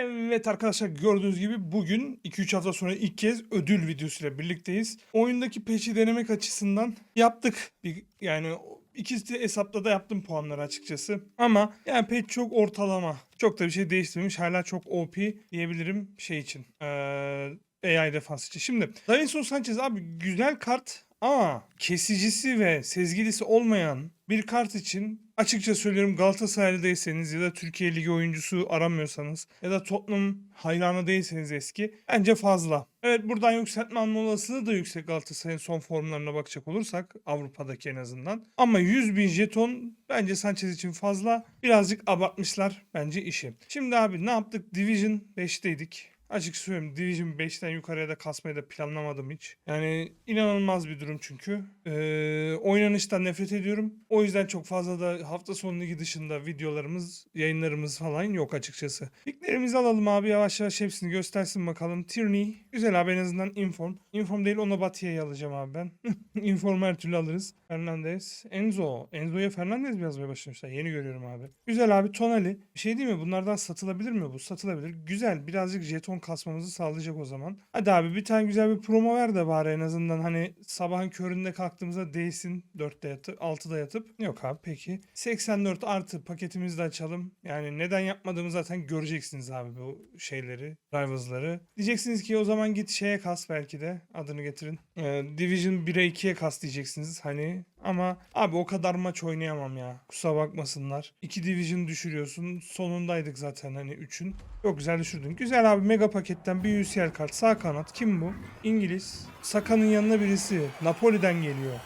Evet arkadaşlar gördüğünüz gibi bugün 2-3 hafta sonra ilk kez ödül videosuyla birlikteyiz. Oyundaki peşi denemek açısından yaptık. Bir, yani ikisi hesapta da yaptım puanları açıkçası. Ama yani pek çok ortalama. Çok da bir şey değiştirmemiş. Hala çok OP diyebilirim şey için. Ee, AI defans için. Şimdi Davinson Sanchez abi güzel kart ama kesicisi ve sezgilisi olmayan bir kart için açıkça söylüyorum Galatasaraylı değilseniz ya da Türkiye Ligi oyuncusu aramıyorsanız ya da Tottenham hayranı değilseniz eski bence fazla. Evet buradan yükseltme alma olasılığı da yüksek Galatasaray'ın son formlarına bakacak olursak Avrupa'daki en azından. Ama 100 bin jeton bence Sanchez için fazla. Birazcık abartmışlar bence işi. Şimdi abi ne yaptık? Division 5'teydik. Açık söyleyeyim Division 5'ten yukarıya da kasmayı da planlamadım hiç. Yani inanılmaz bir durum çünkü. Ee, oynanıştan nefret ediyorum. O yüzden çok fazla da hafta sonu ligi dışında videolarımız, yayınlarımız falan yok açıkçası. Liglerimizi alalım abi yavaş yavaş hepsini göstersin bakalım. Tierney güzel abi en azından inform. Inform değil onu Batya'yı alacağım abi ben. inform her türlü alırız. Fernandez. Enzo. Enzo'ya Fernandez mi yazmaya başlamışlar? Yeni görüyorum abi. Güzel abi Tonali. Bir şey değil mi? Bunlardan satılabilir mi bu? Satılabilir. Güzel. Birazcık jeton kasmamızı sağlayacak o zaman. Hadi abi bir tane güzel bir promo ver de bari en azından hani sabahın köründe kalktığımızda değsin 4'te yatıp 6'da yatıp. Yok abi peki. 84 artı paketimizi de açalım. Yani neden yapmadığımı zaten göreceksiniz abi bu şeyleri. Rivals'ları. Diyeceksiniz ki o zaman git şeye kas belki de adını getirin. Ee, Division 1'e 2'ye kas diyeceksiniz hani ama abi o kadar maç oynayamam ya. Kusura bakmasınlar. 2 division düşürüyorsun. Sonundaydık zaten hani 3'ün. Çok güzel düşürdün. Güzel abi mega paketten bir UCL kart. Sağ kanat. Kim bu? İngiliz. Saka'nın yanına birisi. Napoli'den geliyor.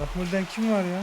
Napoli'den kim var ya?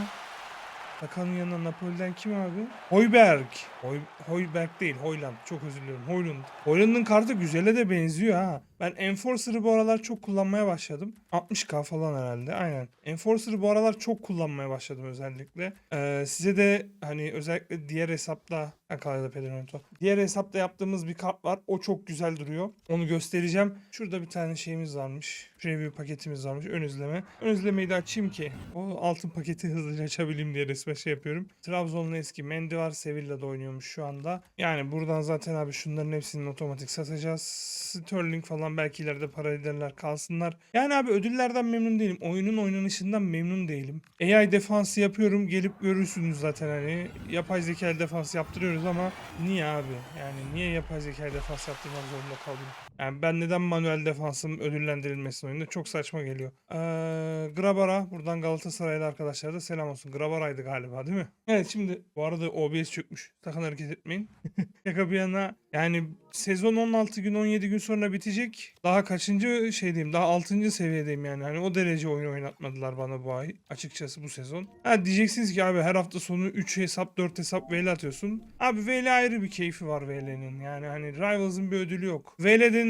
Saka'nın yanına Napoli'den kim abi? Hoiberg. Hoy, Hoiberg değil. Hoyland. Çok özür diliyorum. Hoyland. Hoyland'ın kartı güzele de benziyor ha. Ben Enforcer'ı bu aralar çok kullanmaya başladım. 60k falan herhalde. Aynen. Enforcer'ı bu aralar çok kullanmaya başladım özellikle. Ee, size de hani özellikle diğer hesapta Akala'da Pedronto. Diğer hesapta yaptığımız bir kart var. O çok güzel duruyor. Onu göstereceğim. Şurada bir tane şeyimiz varmış. Preview paketimiz varmış. Ön izleme. Ön izlemeyi de açayım ki o altın paketi hızlıca açabileyim diye resme şey yapıyorum. Trabzon'un eski Mendy var. Sevilla'da oynuyormuş şu anda. Yani buradan zaten abi şunların hepsini otomatik satacağız. Sterling falan belki ileride para ederler kalsınlar. Yani abi ödüllerden memnun değilim. Oyunun oynanışından memnun değilim. AI defansı yapıyorum. Gelip görürsünüz zaten hani. Yapay zeka defans yaptırıyoruz ama niye abi? Yani niye yapay zeka defans yaptırmak zorunda kaldım? Yani ben neden manuel defansım ödüllendirilmesin oyunda? Çok saçma geliyor. Ee, Grabara. Buradan Galatasaraylı arkadaşlara da selam olsun. Grabara'ydı galiba değil mi? Evet şimdi bu arada OBS çökmüş. Sakın hareket etmeyin. Şaka bir yana yani sezon 16 gün 17 gün sonra bitecek. Daha kaçıncı şey diyeyim daha 6. seviyedeyim yani. Hani o derece oyun oynatmadılar bana bu ay açıkçası bu sezon. Ha diyeceksiniz ki abi her hafta sonu 3 hesap 4 hesap VL atıyorsun. Abi VL ayrı bir keyfi var VL'nin. Yani hani Rivals'ın bir ödülü yok.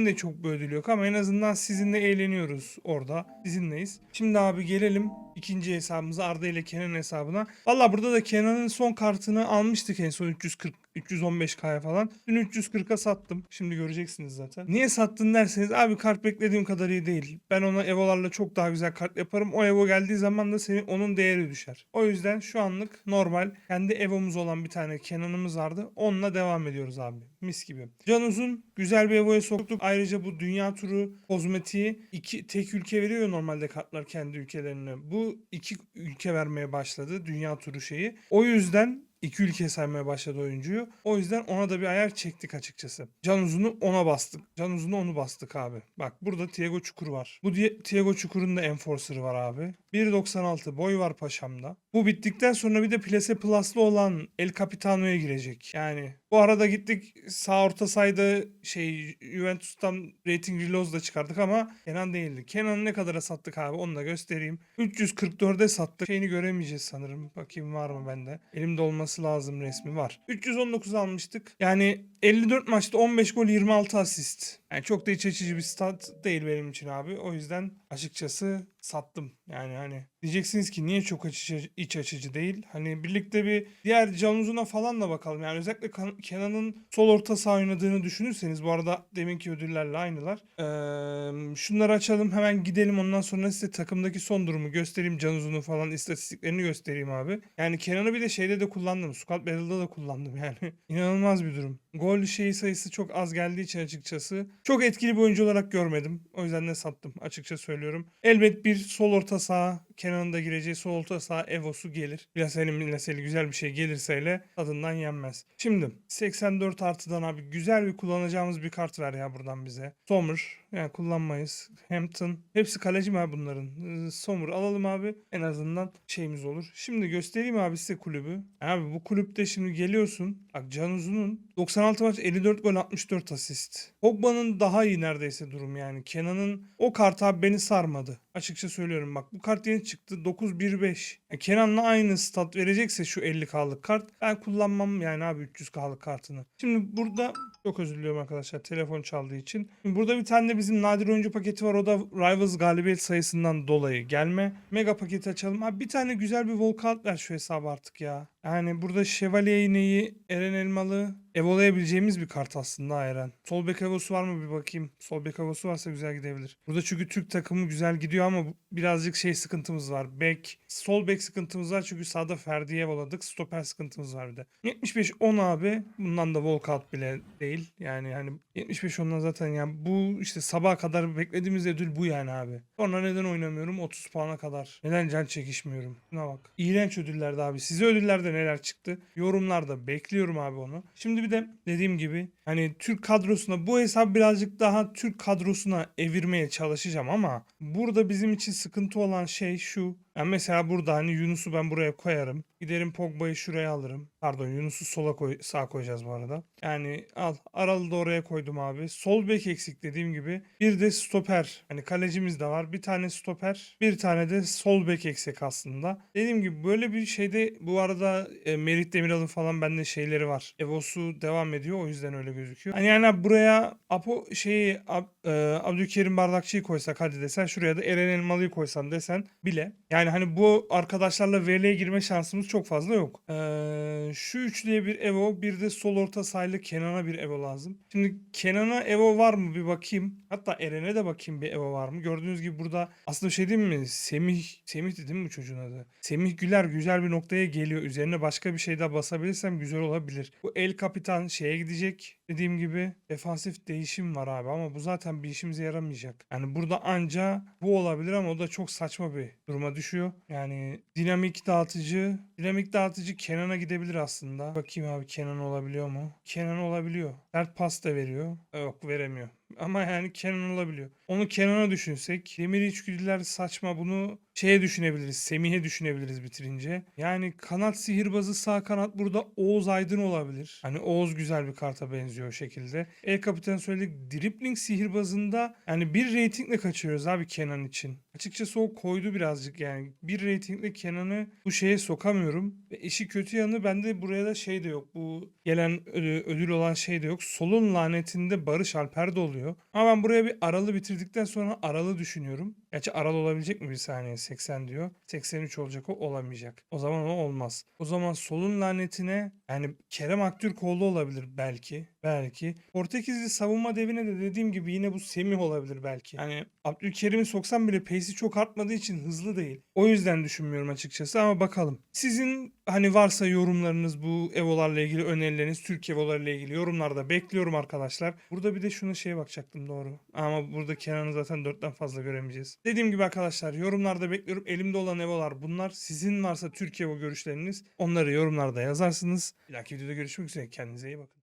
VL'denin de çok bir ödülü yok ama en azından sizinle eğleniyoruz orada. Sizinleyiz. Şimdi abi gelelim ikinci hesabımıza Arda ile Kenan hesabına. Valla burada da Kenan'ın son kartını almıştık en son 340 315K'ya falan. Dün 340'a sattım. Şimdi göreceksiniz zaten. Niye sattın derseniz abi kart beklediğim kadar iyi değil. Ben ona Evo'larla çok daha güzel kart yaparım. O Evo geldiği zaman da senin onun değeri düşer. O yüzden şu anlık normal kendi Evo'muz olan bir tane Kenan'ımız vardı. Onunla devam ediyoruz abi. Mis gibi. Can Uzun güzel bir Evo'ya soktuk. Ayrıca bu dünya turu kozmetiği iki tek ülke veriyor normalde kartlar kendi ülkelerine. Bu iki ülke vermeye başladı dünya turu şeyi. O yüzden iki ülke saymaya başladı oyuncuyu. O yüzden ona da bir ayar çektik açıkçası. Can uzunu ona bastık. Can uzunu onu bastık abi. Bak burada Thiago Çukur var. Bu diye Thiago Çukur'un da enforcer'ı var abi. 1.96 boy var paşamda. Bu bittikten sonra bir de Plase Plus'lı olan El Capitano'ya girecek. Yani bu arada gittik sağ orta sayda şey Juventus'tan rating reloads da çıkardık ama Kenan değildi. Kenan'ı ne kadara sattık abi onu da göstereyim. 344'e sattık. Şeyini göremeyeceğiz sanırım. Bakayım var mı bende. Elimde olması lazım resmi var. 319 almıştık. Yani 54 maçta 15 gol 26 asist. Yani çok da iç açıcı bir stat değil benim için abi. O yüzden açıkçası sattım. Yani hani diyeceksiniz ki niye çok açıcı, iç açıcı değil? Hani birlikte bir diğer Can Uzun'a falan da bakalım. Yani özellikle Kenan'ın sol orta saha oynadığını düşünürseniz bu arada deminki ödüllerle aynılar. Ee, şunları açalım hemen gidelim ondan sonra size takımdaki son durumu göstereyim. Can Uzun'un falan istatistiklerini göstereyim abi. Yani Kenan'ı bir de şeyde de kullandım. Squad Battle'da da kullandım yani. İnanılmaz bir durum. Gol şeyi sayısı çok az geldiği için açıkçası çok etkili bir oyuncu olarak görmedim. O yüzden de sattım açıkça söylüyorum. Elbet bir sol orta saha Kenan'ın da gireceği sol orta saha Evo'su gelir. Laseli Laseli güzel bir şey gelirse hele tadından yenmez. Şimdi 84 artıdan abi güzel bir kullanacağımız bir kart ver ya buradan bize. Sommer yani kullanmayız. Hampton. Hepsi kaleci mi abi bunların? Ee, Sommer alalım abi. En azından şeyimiz olur. Şimdi göstereyim abi size kulübü. Abi bu kulüpte şimdi geliyorsun. Bak Can Uzun'un 96 maç 54 gol 64 asist. Pogba'nın daha iyi neredeyse durum yani. Kenan'ın o kart abi beni sarmadı. Açıkça söylüyorum bak bu kart yeni çıktı 9-1-5. Yani Kenan'la aynı stat verecekse şu 50k'lık kart ben kullanmam yani abi 300k'lık kartını. Şimdi burada çok özür diliyorum arkadaşlar telefon çaldığı için. Burada bir tane de bizim nadir oyuncu paketi var o da Rivals galibiyet sayısından dolayı gelme. Mega paketi açalım. Abi bir tane güzel bir walkout ver şu hesaba artık ya. Yani burada Şövalye iğneyi Eren Elmalı evolayabileceğimiz bir kart aslında Eren. Sol bek evosu var mı bir bakayım. Sol bek evosu varsa güzel gidebilir. Burada çünkü Türk takımı güzel gidiyor ama birazcık şey sıkıntımız var. Bek, sol bek sıkıntımız var çünkü sağda Ferdi'ye evoladık. Stoper sıkıntımız var bir de. 75-10 abi. Bundan da walkout bile değil. Yani hani 75-10'dan zaten yani bu işte sabaha kadar beklediğimiz ödül bu yani abi. Sonra neden oynamıyorum? 30 puana kadar. Neden can çekişmiyorum? Buna bak. İğrenç ödüllerde abi. Size ödüllerde neler çıktı? Yorumlarda bekliyorum abi onu. Şimdi bir de dediğim gibi hani Türk kadrosuna bu hesap birazcık daha Türk kadrosuna evirmeye çalışacağım ama burada bizim için sıkıntı olan şey şu. Yani mesela burada hani Yunus'u ben buraya koyarım. Giderim Pogba'yı şuraya alırım. Pardon Yunus'u sola koy sağ koyacağız bu arada. Yani al Aralı da oraya koydum abi. Sol bek eksik dediğim gibi. Bir de stoper. Hani kalecimiz de var. Bir tane stoper. Bir tane de sol bek eksik aslında. Dediğim gibi böyle bir şeyde bu arada e, Demiral'ın falan bende şeyleri var. Evosu devam ediyor o yüzden öyle gözüküyor. Hani yani buraya Apo şeyi Ab- e, Abdülkerim Bardakçı'yı koysak hadi desen şuraya da Eren Elmalı'yı koysan desen bile. Yani hani bu arkadaşlarla VL'ye girme şansımız çok fazla yok. Ee, şu üçlüye bir Evo bir de sol orta sahayla Kenan'a bir Evo lazım. Şimdi Kenan'a Evo var mı bir bakayım. Hatta Eren'e de bakayım bir Evo var mı. Gördüğünüz gibi burada aslında şey değil mi? Semih, Semih değil mi bu çocuğun adı? Semih Güler güzel bir noktaya geliyor. Üzerine başka bir şey daha basabilirsem güzel olabilir. Bu El Kapitan şeye gidecek. Dediğim gibi defansif değişim var abi ama bu zaten bir işimize yaramayacak. Yani burada anca bu olabilir ama o da çok saçma bir duruma düşüyor. Yani dinamik dağıtıcı, dinamik dağıtıcı Kenan'a gidebilir aslında. Bakayım abi Kenan olabiliyor mu? Kenan olabiliyor. Sert pas da veriyor. Yok veremiyor. Ama yani Kenan olabiliyor. Onu Kenan'a düşünsek. Demir içgüdüler saçma. Bunu şeye düşünebiliriz. Semih'e düşünebiliriz bitirince. Yani kanat sihirbazı sağ kanat burada Oğuz Aydın olabilir. Hani Oğuz güzel bir karta benziyor o şekilde. El Kapitan söyledik. Dribbling sihirbazında yani bir reytingle kaçıyoruz abi Kenan için. Açıkçası o koydu birazcık yani. Bir reytingle Kenan'ı bu şeye sokamıyorum. Ve işi kötü yanı bende buraya da şey de yok. Bu gelen ödü- ödül olan şey de yok. Solun lanetinde Barış Alper de oluyor. Ama ben buraya bir aralı bitirdikten sonra aralı düşünüyorum. Gerçi aralı olabilecek mi bir saniye 80 diyor. 83 olacak o olamayacak. O zaman o olmaz. O zaman solun lanetine yani Kerem Aktürkoğlu olabilir belki. Belki. Portekizli savunma devine de dediğim gibi yine bu Semih olabilir belki. Yani Abdülkerim'i soksam bile pace'i çok artmadığı için hızlı değil. O yüzden düşünmüyorum açıkçası ama bakalım. Sizin hani varsa yorumlarınız bu Evo'larla ilgili önerileriniz Türk Evo'larla ilgili yorumlarda bekliyorum arkadaşlar. Burada bir de şuna şeye bakacaktım doğru. Ama burada Kenan'ı zaten 4'ten fazla göremeyeceğiz. Dediğim gibi arkadaşlar yorumlarda bekliyorum. Elimde olan Evo'lar bunlar. Sizin varsa Türk Evo görüşleriniz onları yorumlarda yazarsınız. Bir dahaki videoda görüşmek üzere. Kendinize iyi bakın.